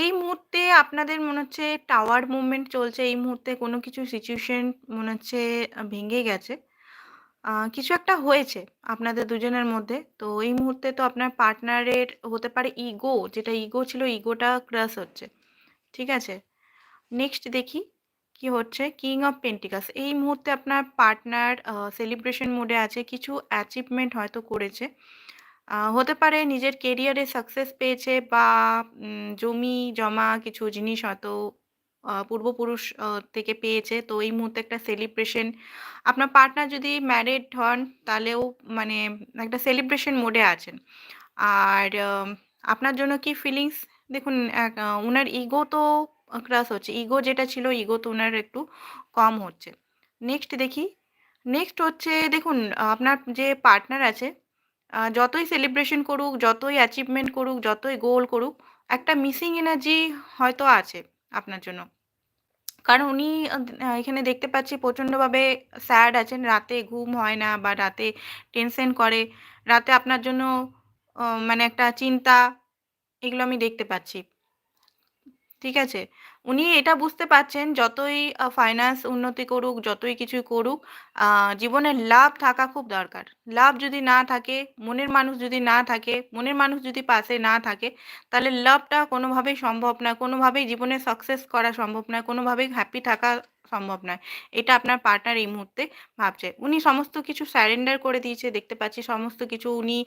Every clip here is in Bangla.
এই মুহূর্তে আপনাদের মনে হচ্ছে টাওয়ার মুভমেন্ট চলছে। এই মুহূর্তে কোনো কিছু সিচুয়েশন মনে হচ্ছে ভেঙে গেছে। কিছু একটা হয়েছে আপনাদের দুজনের মধ্যে। তো এই মুহূর্তে তো আপনার পার্টনারের হতে পারে ইগো, যেটা ইগো ছিল ইগোটা ক্রাশ হচ্ছে। ঠিক আছে? নেক্সট দেখি কি হচ্ছে? কিং অফ পেন্টিকাস এই মুহূর্তে আপনার পার্টনার সেলিব্রেশন মুডে আছে। কিছু অ্যাচিভমেন্ট হয়তো করেছে। হতে পারে নিজের কেরিয়ারে সাকসেস পেয়েছে বা, উম জমি-জমা কিছু জিনিস হয়তো পূর্বপুরুষ থেকে পেয়েছে। তো এই মুহূর্তে একটা সেলিব্রেশন আপনার পার্টনার যদি ম্যারিড হন, তাহলেও মানে একটা সেলিব্রেশন মোডে আছেন। আর আপনার জন্য কি ফিলিংস? দেখুন উনার ইগো তো আ ক্রাশ হচ্ছে। ইগো যেটা ছিল ইগো তো উনার একটু কম হচ্ছে। নেক্সট দেখি। নেক্সট হচ্ছে, দেখুন, আপনার যে পার্টনার আছে যতই সেলিব্রেশন করুক, যতই অ্যাচিভমেন্ট করুক, যতই গোল করুক, একটা মিসিং এনার্জি হয়তো আছে আপনার জন্য। কারণ উনি এখানে দেখতে পাচ্ছি প্রচণ্ডভাবে স্যাড আছেন। রাতে ঘুম হয় না বা রাতে টেনশন করে। রাতে আপনার জন্য মানে একটা চিন্তা এগুলো আমি দেখতে পাচ্ছি। ঠিক আছে? উনি এটা বুঝতে পারছেন যতই ফাইন্যান্স উন্নতি করুক, যতই কিছু করুক, জীবনে লাভ থাকা খুব দরকার। লাভ যদি না থাকে, মনের মানুষ যদি না থাকে, মনের মানুষ যদি পাশে না থাকে, তাহলে লাভটা কোনোভাবেই সম্ভব না। কোনোভাবেই জীবনে সাকসেস করা সম্ভব নয়। কোনোভাবেই হ্যাপি থাকা সম্ভব নয়। এটা আপনার পার্টনার এই মুহূর্তে ভাবছে। উনি সমস্ত কিছু স্যারেন্ডার করে দিয়েছে দেখতে পাচ্ছি। সমস্ত কিছু উনি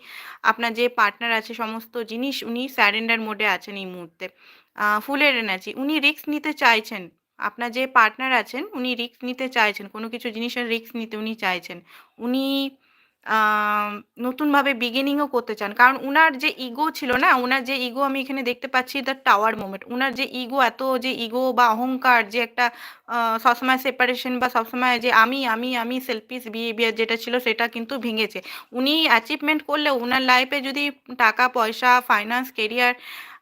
আপনার যে পার্টনার আছে সমস্ত জিনিস উনি স্যারেন্ডার মোডে আছেন এই মুহূর্তে। ফুলের এনার্জি। উনি রিস্ক নিতে চাইছেন। আপনার যে পার্টনার আছেন উনি রিস্ক নিতে চাইছেন। কোনো কিছু জিনিসের রিস্ক নিতে উনি চাইছেন। উনি নতুনভাবে বিগিনিংও করতে চান। কারণ উনার যে ইগো ছিল না? উনার যে ইগো আমি এখানে দেখতে পাচ্ছি দ্য টাওয়ার মোমেন্ট। উনার যে ইগো এত যে ইগো বা অহংকার যে একটা সবসময় সেপারেশন বা সবসময় যে আমি, আমি, আমি সেলফিশ বিহেভিয়ার যেটা ছিল সেটা কিন্তু ভেঙেছে। উনি অ্যাচিভমেন্ট করলেও উনার লাইফে যদি টাকা-পয়সা, ফাইন্যান্স, কেরিয়ার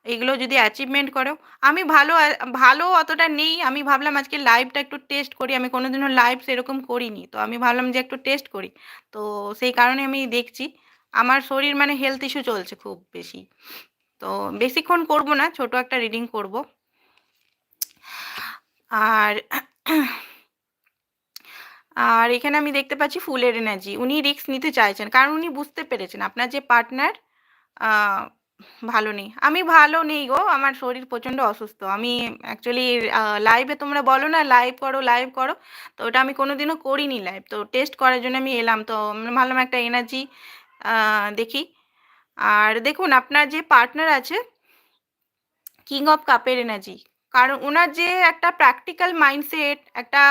এগুলো যদি অ্যাচিভমেন্ট করো, আমি ভালো ভালো অতটা নেই। আমি ভাবলাম আজকে লাইভটা একটু টেস্ট করি। আমি কোনোদিনও লাইভ সেরকম করিনি। তো আমি ভাবলাম যে একটু টেস্ট করি। তো সেই কারণে আমি দেখছি। আমার শরীর মানে হেলথ ইস্যু চলছে খুব বেশি। তো বেশিক্ষণ করব না। ছোট একটা রিডিং করব। আর আর এখানে আমি দেখতে পাচ্ছি ফুলের এনার্জি। উনি রিস্ক নিতে চাইছেন। কারণ উনি বুঝতে পেরেছেন আপনার যে পার্টনার ভালো নেই। আমি ভালো নেই গো। আমার শরীর প্রচণ্ড অসুস্থ। আমি অ্যাকচুয়ালি লাইভে তোমরা বলো না লাইভ করো, লাইভ করো। তো ওটা আমি কোনোদিনও করিনি লাইভ। তো টেস্ট করার জন্য আমি এলাম। তো ভাবলাম একটা এনার্জি দেখি। আর দেখুন আপনার যে পার্টনার আছে কিং অফ কাপের এনার্জি। কারণ ওনার যে একটা প্র্যাকটিক্যাল মাইন্ডসেট, একটা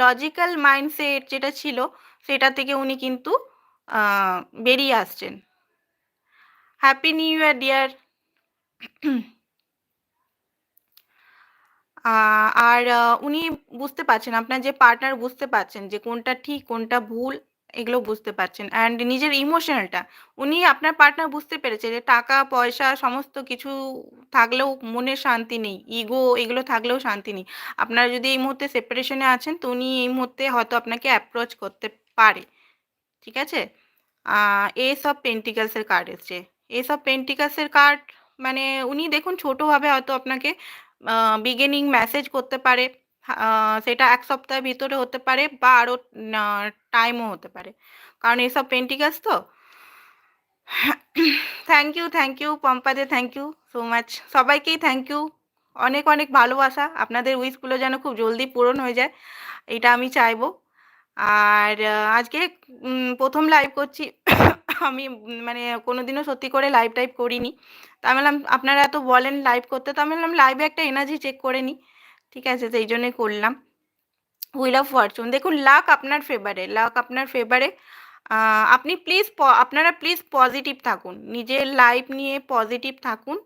লজিক্যাল মাইন্ডসেট যেটা ছিল, সেটা থেকে উনি কিন্তু বেরিয়ে আসছেন। Happy new year dear. আর উনি বুঝতে পারছেন, আপনার যে পার্টনার বুঝতে পারছেন যে কোনটা ঠিক, কোনটা ভুল এগুলো বুঝতে পারছেন। অ্যান্ড নিজের ইমোশনালটা উনি আপনার পার্টনার বুঝতে পেরেছে যে টাকা-পয়সা সমস্ত কিছু থাকলেও মনে শান্তি নেই। ইগো এগুলো থাকলেও শান্তি নেই। আপনারা যদি এই মুহূর্তে সেপারেশন আছেন তো উনি এই মুহূর্তে হয়তো আপনাকে অ্যাপ্রোচ করতে পারে। ঠিক আছে? আ এস অফ পেন্টিকালস কার্ড এসছে। এস অফ পেন্টিকালস এর কার্ড মানে উনি দেখুন ছোটোভাবে হয়তো আপনাকে বিগিনিং মেসেজ করতে পারে। সেটা এক সপ্তাহের ভিতরে হতে পারে বা আরও টাইমও হতে পারে। কারণ এসব অফ পেন্টিকালস তো। থ্যাংক ইউ, থ্যাংক ইউ পম্পাদি থ্যাংক ইউ সো মাচ। সবাইকেই থ্যাংক ইউ। অনেক, অনেক ভালোবাসা। আপনাদের উইশগুলো যেন খুব জলদি পূরণ হয়ে যায়। এটা আমি চাইব। আর আজকে প্রথম লাইভ করছি। আমি মানে কোনো দিনও সত্যি করে লাইভ টাইভ করিনি। তা আমি বললাম আপনারা এত বলেন লাইভ করতে, তো আমি বললাম লাইভে একটা এনার্জি চেক করে নিই। ঠিক আছে? সেই জন্যই করলাম। হুইল অফ ফরচুন দেখুন লাক আপনার ফেভারে, লাক আপনার ফেভারে। আপনি প্লিজ আপনারা প্লিজ পজিটিভ থাকুন। নিজের লাইফ নিয়ে পজিটিভ থাকুন।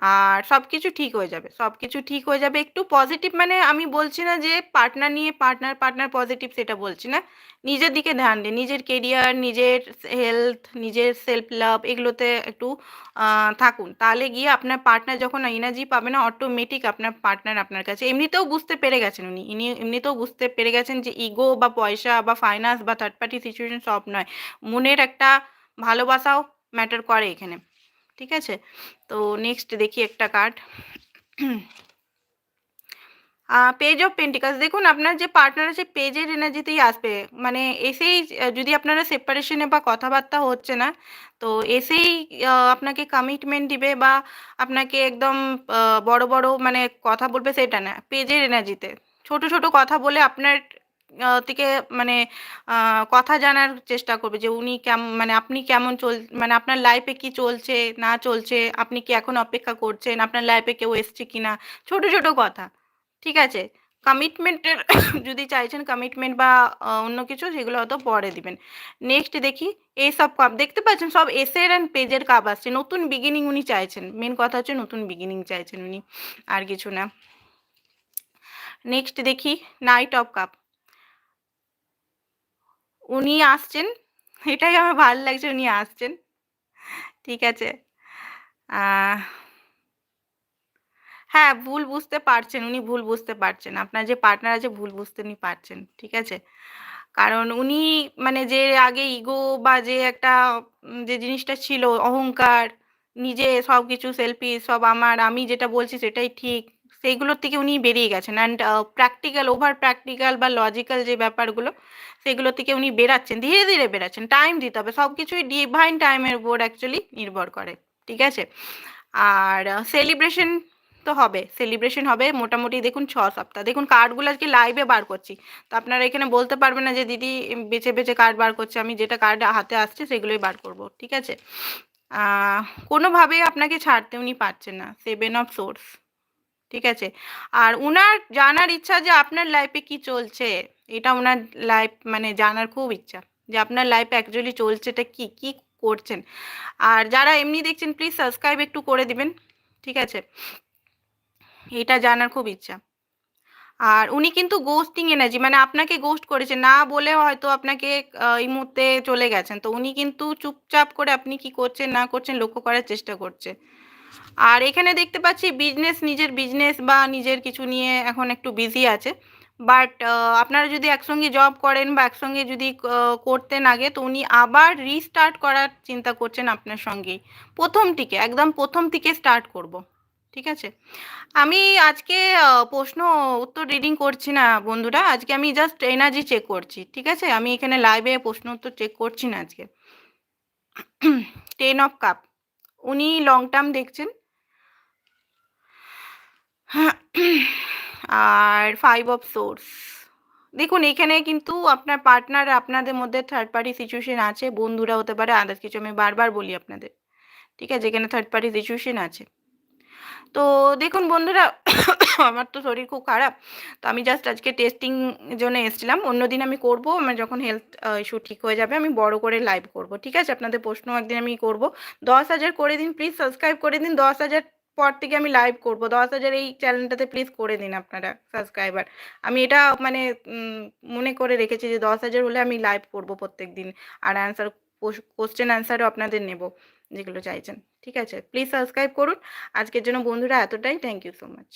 আর সব কিছু ঠিক হয়ে যাবে। সব কিছু ঠিক হয়ে যাবে। একটু পজিটিভ মানে আমি বলছি না যে পার্টনার নিয়ে পার্টনার, পার্টনার পজিটিভ সেটা বলছি না। নিজের দিকে ধ্যান দিন। নিজের কেরিয়ার, নিজের হেলথ, নিজের সেলফ লাভ এগুলোতে একটু থাকুন। তাহলে গিয়ে আপনার পার্টনার যখন এনার্জি পাবে না অটোমেটিক আপনার পার্টনার আপনার কাছে এমনিতেও বুঝতে পেরে গেছেন উনি। ইনি এমনিতেও বুঝতে পেরে গেছেন যে ইগো বা পয়সা বা ফাইন্যান্স বা থার্ড পার্টি সিচুয়েশন সব নয়। মনের একটা ভালোবাসাও ম্যাটার করে এখানে। ঠিক আছে? তো নেক্সট দেখি একটা কার্ড। পেজ অফ পেন্টিকাস দেখুন আপনার যে পার্টনার আছে পেজের এনার্জিতেই আসবে মানে এসেই যদি আপনারা সেপারেশনে বা কথাবার্তা হচ্ছে না, তো এসেই আপনাকে কমিটমেন্ট দিবে বা আপনাকে একদম বড় বড় মানে কথা বলবে সেটা না পেজের এনার্জিতে ছোট ছোট কথা বলে আপনার থেকে মানে কথা জানার চেষ্টা করবে যে উনি কেমন মানে আপনি কেমন চল মানে আপনার লাইফে কি চলছে, না চলছে, আপনি কি এখন অপেক্ষা করছেন, আপনার লাইফে কেউ এসছে কিনা ছোট ছোট কথা, ঠিক আছে? কমিটমেন্টের যদি চাইছেন কমিটমেন্ট বা অন্য কিছু, সেগুলো হয়তো পরে দিবেন। নেক্সট দেখি, এই সব কাপ, দেখতে পাচ্ছেন সব এসের অ্যান্ড পেজের কাপ আসছে, নতুন বিগিনিং উনি চাইছেন। মেন কথা হচ্ছে নতুন বিগিনিং চাইছেন উনি, আর কিছু না। নেক্সট দেখি নাইট অফ কাপ উনি আসছেন। এটাই আমার ভালো লাগছে উনি আসছেন। ঠিক আছে। হ্যাঁ ভুল বুঝতে পারছেন, উনি ভুল বুঝতে পারছেন। আপনার যে পার্টনার আছে, ভুল বুঝতে উনি পারছেন। ঠিক আছে? কারণ উনি মানে যে আগে ইগো বা যে একটা, যে জিনিসটা ছিল, অহংকার, নিজে সব কিছু সেলফি সব আমার, আমি যেটা বলছি সেটাই ঠিক। সেইগুলোর থেকে উনি বেরিয়ে গেছেন। অ্যান্ড প্র্যাকটিক্যাল ওভার প্র্যাকটিক্যাল বা লজিক্যাল যে ব্যাপারগুলো সেগুলো থেকে উনি বেরাচ্ছেন, ধীরে ধীরে বেরাচ্ছেন। টাইম দিতে হবে সব কিছুই ডিভাইন টাইমের উপর অ্যাকচুয়ালি নির্ভর করে, ঠিক আছে? আর সেলিব্রেশন তো হবে সেলিব্রেশন হবে মোটামুটি দেখুন ছ সপ্তাহ। দেখুন কার্ডগুলো আজকে লাইভে বার করছি। তো আপনারা এখানে বলতে পারবেন না যে, দিদি, বেছে বেছে কার্ড বার করছে, আমি যেটা কার্ড হাতে আসছে সেগুলোই বার করব। ঠিক আছে? কোনোভাবেই আপনাকে ছাড়তে উনি পারছেন না সেভেন অফ সোর্স ঠিক আছে? আর উনার জানার ইচ্ছা যে আপনার লাইফে কি চলছে? এটা ওনার লাইফ মানে জানার খুব ইচ্ছা যে আপনার লাইফে অ্যাকচুয়ালি চলছেটা কি কি করছেন। আর যারা এমনি দেখছেন প্লিজ সাবস্ক্রাইব একটু করে দিবেন, ঠিক আছে? এটা জানার খুব ইচ্ছা। আর উনি কিন্তু গোস্টিং এনার্জি মানে আপনাকে গোস্ট করেছে, না বলে হয়তো আপনাকে এই মুহূর্তে চলে গেছেন। তো উনি কিন্তু চুপচাপ করে আপনি কি করছেন, না করছেন লক্ষ্য করার চেষ্টা করছে। আর এখানে দেখতে পাচ্ছি বিজনেস নিজের বিজনেস বা নিজের কিছু নিয়ে এখন একটু বিজি আছে। বাট আপনারা যদি একসঙ্গে জব করেন বা একসঙ্গে যদি আহ, করতেন আগে তো উনি আবার রিস্টার্ট করার চিন্তা করছেন আপনার সঙ্গেই প্রথম থেকে একদম প্রথম থেকে স্টার্ট করব। ঠিক আছে? আমি আজকে প্রশ্ন উত্তর রিডিং করছি না বন্ধুরা। আজকে আমি জাস্ট এনার্জি চেক করছি। ঠিক আছে? আমি এখানে লাইভে প্রশ্ন উত্তর চেক করছি না আজকে। টেন অফ কাপ উনি লং টার্ম দেখছেন। আর ফাইভ অফ সোর্স দেখুন, এখানে কিন্তু আপনার পার্টনার আপনাদের মধ্যে থার্ড পার্টি সিচুয়েশন আছে, বন্ধুরা হতে পারে আদার্স কিছু আমি বারবার বলি আপনাদের, ঠিক আছে? এখানে থার্ড পার্টি সিচুয়েশন আছে। তো দেখুন বন্ধুরা, আমার তো শরীর খুব খারাপ, তো আমি জাস্ট আজকে টেস্টিং জন্য এসেছিলাম। অন্যদিন আমি করব, আমার যখন হেলথ ইস্যু ঠিক হয়ে যাবে, আমি বড় করে লাইভ করব, ঠিক আছে? আপনাদের প্রশ্ন একদিন আমি করব। দশ হাজার করে দিন প্লিজ সাবস্ক্রাইব করে দিন, দশ হাজার পর থেকে আমি লাইভ করব। দশ হাজার এই চ্যানেলটাতে প্লিজ করে দিন আপনারা সাবস্ক্রাইবার আমি এটা মানে মনে করে রেখেছি যে দশ হাজার হলে আমি লাইভ করব প্রত্যেক দিন আর অ্যান্সার কোশ্চেন অ্যান্সারও আপনাদের নেব, যেগুলো চাইছেন। ঠিক আছে? প্লিজ সাবস্ক্রাইব করুন। আজকের জন্য বন্ধুরা এতটাই। Thank you so much